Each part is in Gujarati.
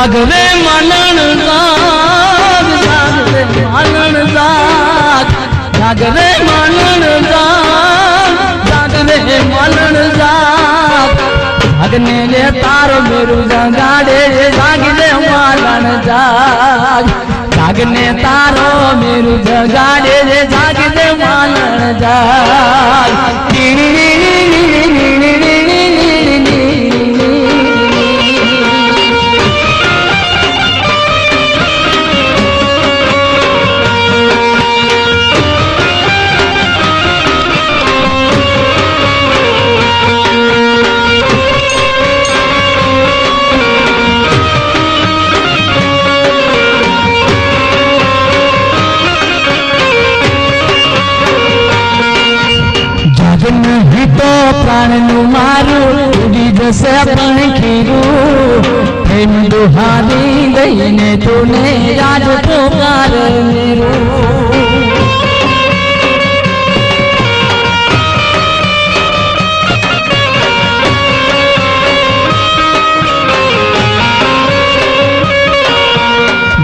જાગરે માલણ જાગ, જાગવે માલણ જાગ. જાગવે માલણ જાગ, જાગવે માલણ જાગ. ભાગને લે તારો મેરુ જગાડે જાગરે માલણ જાગ. જાગને તારો મેરુ જગાડે જાગરે માલણ જાગ. દુહારી લઈને તુને યાદ પોકાર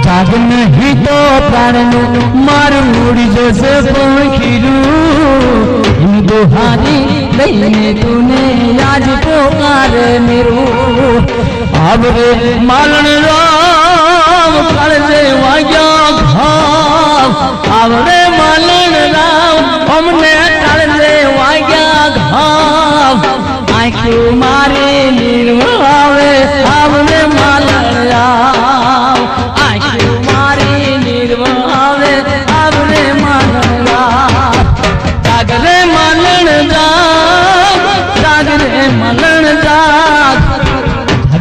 જાગ જાગન તો પ્રાણનું મારું ઉડી જશે પણ ખીરું હિમ દુહારી લઈને તુને યાદ પોકાર મેરું આવરે માલણ રામ કાળજે વાગ્યા ઘાવ આવરે માલણ રામ, અમને કાળજે વાગ્યા ઘાવ આંખ્યું મારી નીર આવે માલણ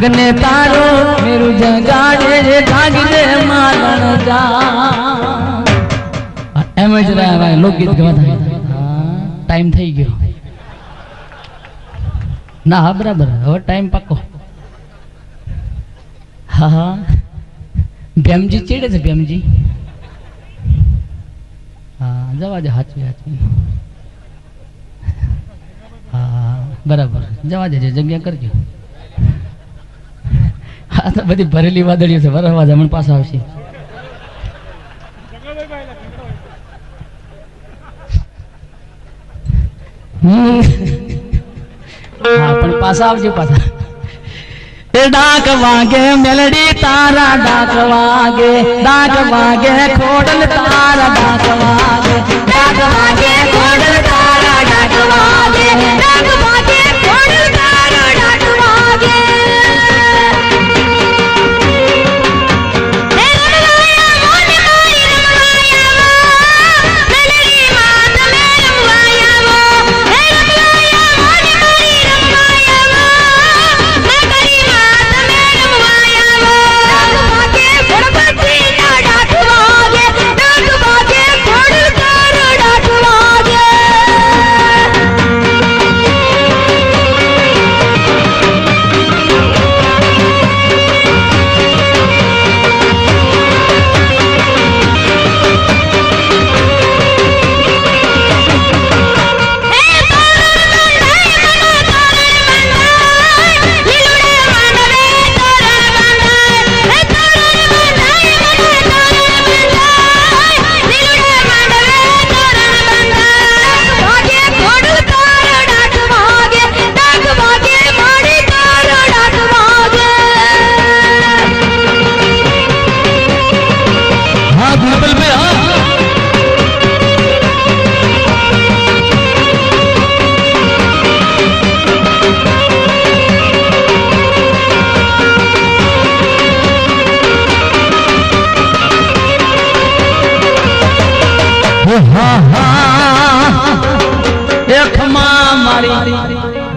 જગને તારો, મેરું જગાડે રે મલણ જાગ એમ જ રહ્યા ભાઈ લોકગીત ગવાતા ટાઈમ થઈ ગયો. ના, હા, બરાબર. હવે ટાઈમ પાકો. હા હા. ભેમજી ચીડે છે ભેમજી હા, જવા દે, હાચવી હાચવી. હા. બરાબર. જવા દેજે, જગ્યા કરજો. હા તો બધી ભરેલી વાદળીઓ છે, બરાબર જમણ પાછા આવશે. પણ પાછા આવજો પાછા. ડાક વાગે, મેલડી તારા ડાક વાગે ડાક વાગે, ખોડલ તારા ડાક વાગે. ડાક વાગે, ખોડલ તારા ડાક વાગે, ડાક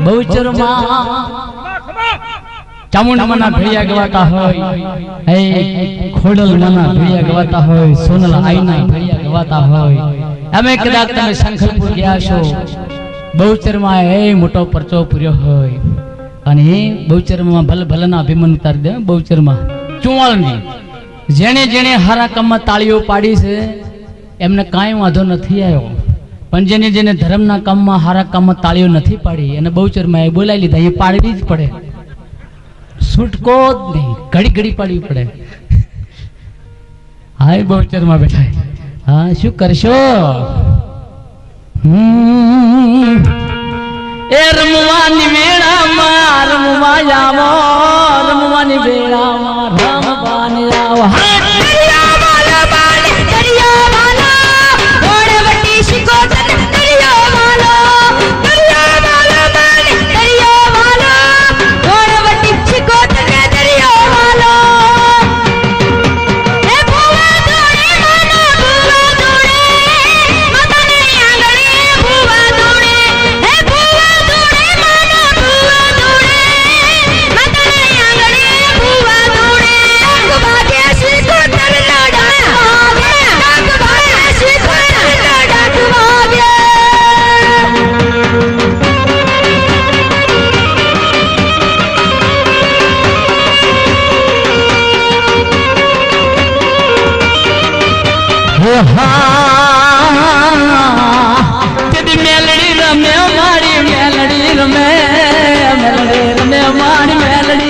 બહુચરમાં ચામુંડમાના એ મોટો પરચો પૂર્યો હોય. અને બહુચરમાં ભલ ભલના અભિમન ઉતારી દે બહુચરમાં. ચુવાળની. જેણે જેણે હારા કામમાં તાળીઓ પાડી છે, એમને કાંઈ વાંધો નથી આવ્યો. પણ જેને જેને ધર્મના કામમાં હારા કામમાં તાળીઓ નથી પાડી અને બહુચરમાં એ બોલાવી લીધા, એ પાડવી જ પડે. છૂટકો જ નહીં, ઘડી ઘડી પાડવી પડે. હા એ બહુચરમાં બેઠા. હા, શું કરશો? એ રમવાની વેળામાં રમવા જામો રમવાની વેળામાં રમવાની આવો હા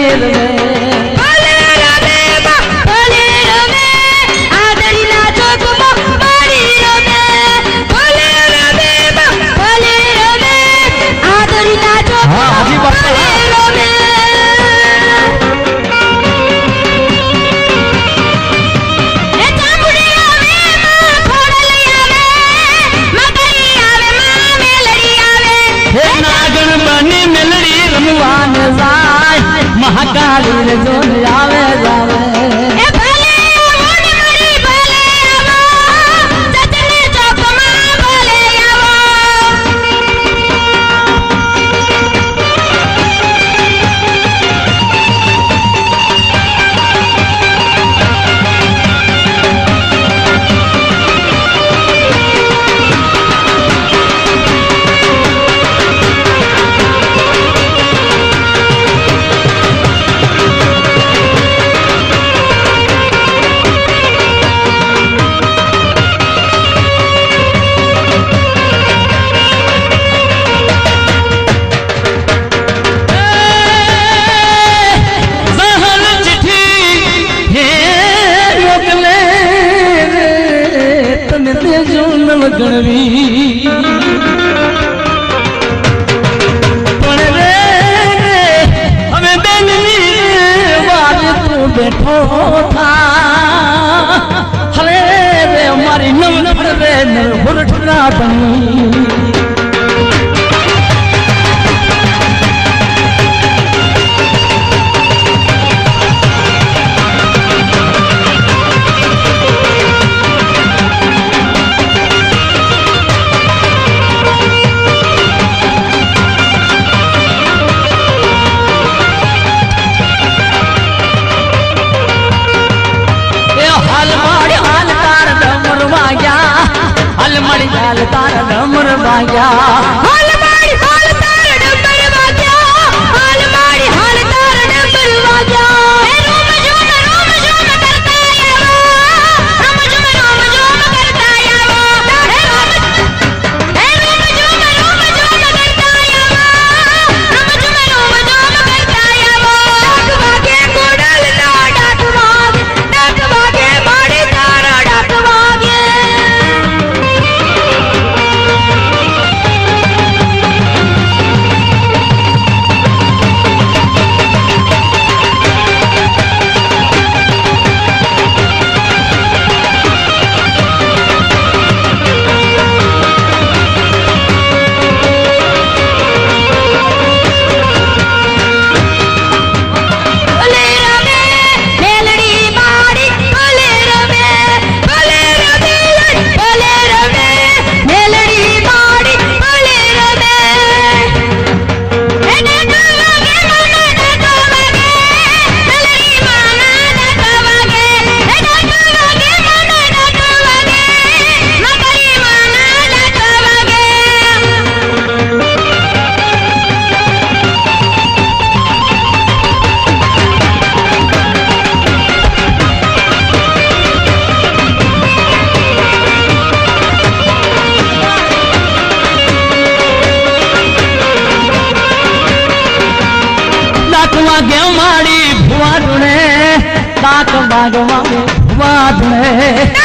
feeling વાગે મારી ભુવાડું ને તાક વાગવા ભુવાડું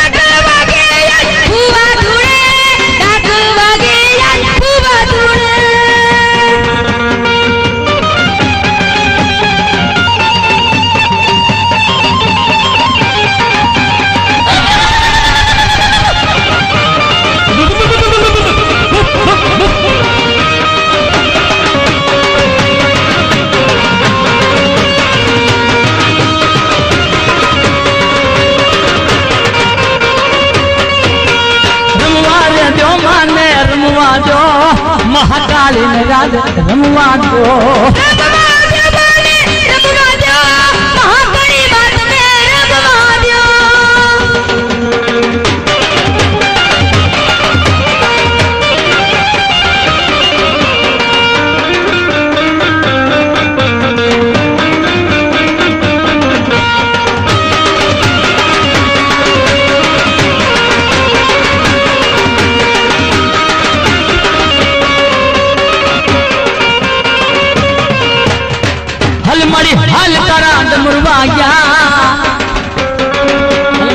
હટાડીને રાજ રમવા દો.